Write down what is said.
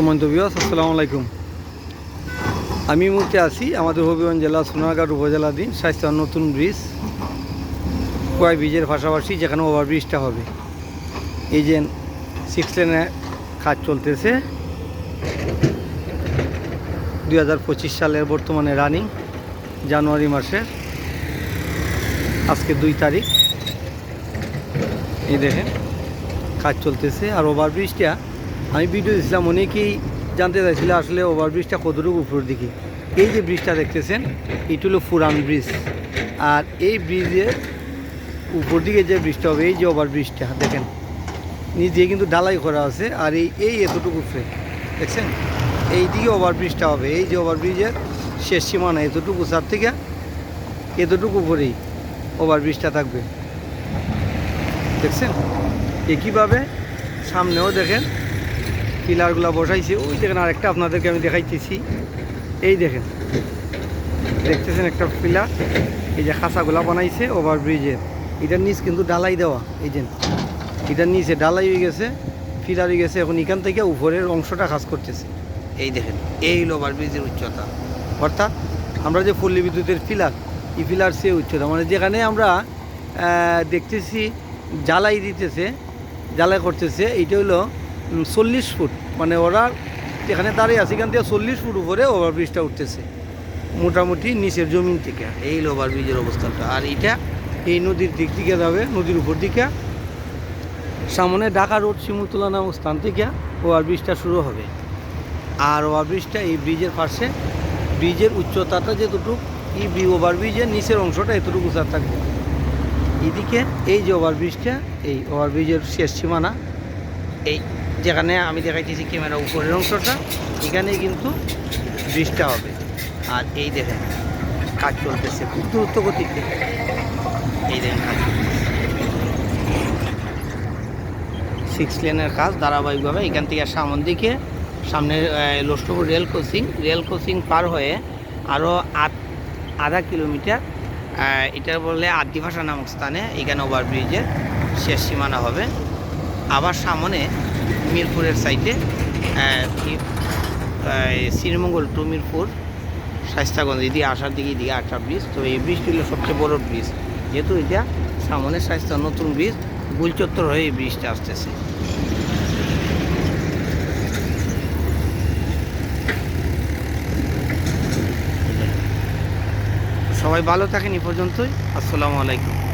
সম্মানিত বিয়াস আসসালামু আলাইকুম। আমি মুহূর্তে আছি আমাদের হবিগঞ্জ জেলা সোনারঘাট উপজেলাধীন স্বাস্থ্য নতুন ব্রিজ কয় ব্রিজের পাশাপাশি যেখানে ওভার ব্রিজটা হবে। এই যে সিক্স লেনে কাজ চলতেছে। দুই হাজার পঁচিশ সালের বর্তমানে রানিং জানুয়ারি মাসের, আজকে দুই তারিখ। এই দেখেন, কাজ চলতেছে। আর ওভারব্রিজটা আমি ভিডিও দিয়েছিলাম, অনেকেই জানতে চাইছিল আসলে ওভারব্রিজটা কতটুকু উপর দিকে। এই যে ব্রিজটা দেখতেছেন, এটি হলো ফুরান ব্রিজ। আর এই ব্রিজের উপর দিকে যে ব্রিজটা হবে, এই যে ওভারব্রিজটা দেখেন। দিয়ে কিন্তু ঢালাই করা আছে, আর এই এই এতটুকু উপরে, দেখছেন? এই দিকে ওভারব্রিজটা হবে, এই যে ওভারব্রিজের শেষ সীমানা, এতটুকু সার থেকে এতটুকু উপরেই ওভারব্রিজটা থাকবে। দেখছেন? একইভাবে সামনেও দেখেন পিলারগুলো বসাইছে ওই দেখেন আরেকটা আপনাদেরকে আমি দেখাইতেছি। এই দেখেন দেখতেছেন একটা পিলার এই যে খাঁচাগুলা বানাইছে ওভার ব্রিজের এটার নিচ কিন্তু ডালাই দেওয়া এই যে। এটার নিচে ডালাই হয়ে গেছে পিলার হয়ে গেছে এখন এখান থেকে উপরের অংশটা কাজ করতেছে। এই দেখেন এই হলো ওভার ব্রিজের উচ্চতা। অর্থাৎ আমরা যে পল্লী বিদ্যুতের পিলার এই পিলার সে উচ্চতা মানে যেখানে আমরা দেখতেছি জ্বালাই দিতেছে জ্বালাই করতেছে এইটা হলো চল্লিশ ফুট। মানে ওরা এখানে দাঁড়িয়ে আছে, এখান থেকে চল্লিশ ফুট উপরে ওভারব্রিজটা উঠতেছে। মোটামুটি নিচের জমিন থেকে। এই ওভারব্রিজের অবস্থানটা। আর এটা এই নদীর দিক থেকে যাবে, নদীর উপর দিকে। সামনে ঢাকা রোড শিমুতলা নামক স্থান থেকে ওভারব্রিজটা শুরু হবে। আর ওভারব্রিজটা এই ব্রিজের পাশে ব্রিজের উচ্চতাটা যেতটুকু, এই ব্রি- ওভারব্রিজের নিচের অংশটা এতটুকু উঁচা থাকবে। এদিকে এই যে ওভারব্রিজটা এই ওভারব্রিজের শেষ সীমানা, এই যেখানে আমি দেখাইতেছি ক্যামেরা উপরের অংশটা এখানেই কিন্তু ব্রিজটা হবে। আর এই দেখেন কাজ চলতেছে খুব দ্রুত গতিতে। এই দেখেন কাজ সিক্স লেনের কাজ ধারাবাহিকভাবে এখান থেকে সামন দিকে সামনে Loshtpur rail crossing rail crossing পার হয়ে আরও আধ আধা কিলোমিটার আহ, এটা বললে আদিভাষা নামক স্থানে এখানে ওভারব্রিজের শেষ সীমানা হবে। আবার সামনে মিরপুরের সাইডে শ্রীমঙ্গল টু মিরপুর স্বাস্থ্যগঞ্জ এদিকে আসার দিকে, এদিকে আটটা ব্রিজ তো এই ব্রিজটি হলো সবচেয়ে বড় ব্রিজ যেহেতু এটা সামনে স্বাস্থ্য নতুন ব্রিজ গুলচত্বর হয়ে এই ব্রিজটা আসতেছে। সবাই ভালো থাকেন এই পর্যন্তই, আসসালামু আলাইকুম।